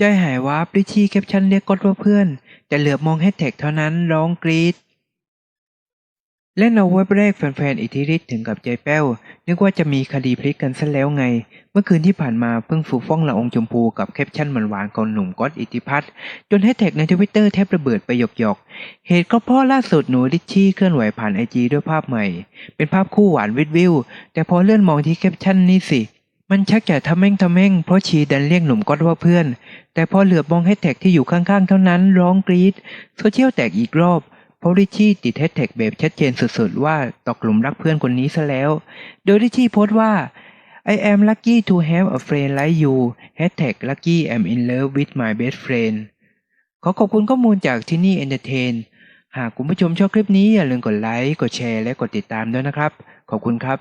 ใจหายวาบริชชี่แคปชั่นเรียกก๊อตว่าเพื่อน แต่เหลือบมองแฮชแท็กเท่านั้นร้องกรี๊ดเล่นเอาเว็บแรกแฟนๆอิทธิฤทธิ์ถึงกับใจแป้ว นึกว่าจะมีคดีพลิกกันซะแล้วไง เมื่อคืนที่ผ่านมาเพิ่งฟูฟ่องละองชมพูกับแคปชั่นหวานๆของหนุ่มก๊อตอิทธิพัฒน์จนแฮชแท็กในทวิตเตอร์แทบระเบิดไปหยอกๆ เหตุก็เพราะล่าสุดหนูริชชี่เคลื่อนไหวผ่านไอจีด้วยภาพใหม่ เป็นภาพคู่หวานวิดวิว แต่พอเลื่อนมองที่แคปชั่นนี่สิ มันชักจะทำแม่งทำแม่งเพราะชีดันเรียกหนุ่มก๊อตว่าเพื่อน แต่พอเหลือบมองแฮชแท็กที่อยู่ข้างๆ เท่านั้นร้องกรี๊ดโซเชียลแตกอีกรอบเพราะริชชี่ติดแฮชแท็กแบบชัดเจนสุดๆ ว่าตกหลุมรักเพื่อนคนนี้ซะแล้ว โดยริชชี่โพสต์ว่า I am lucky to have a friend like you hashtag lucky I'm in love with my best friend ขอขอบคุณข้อมูลจากที่นี่ Entertain หากคุณผู้ชมชอบคลิปนี้อย่าลืมกดไลค์ กดแชร์ และกดติดตามด้วยนะครับ ขอบคุณครับ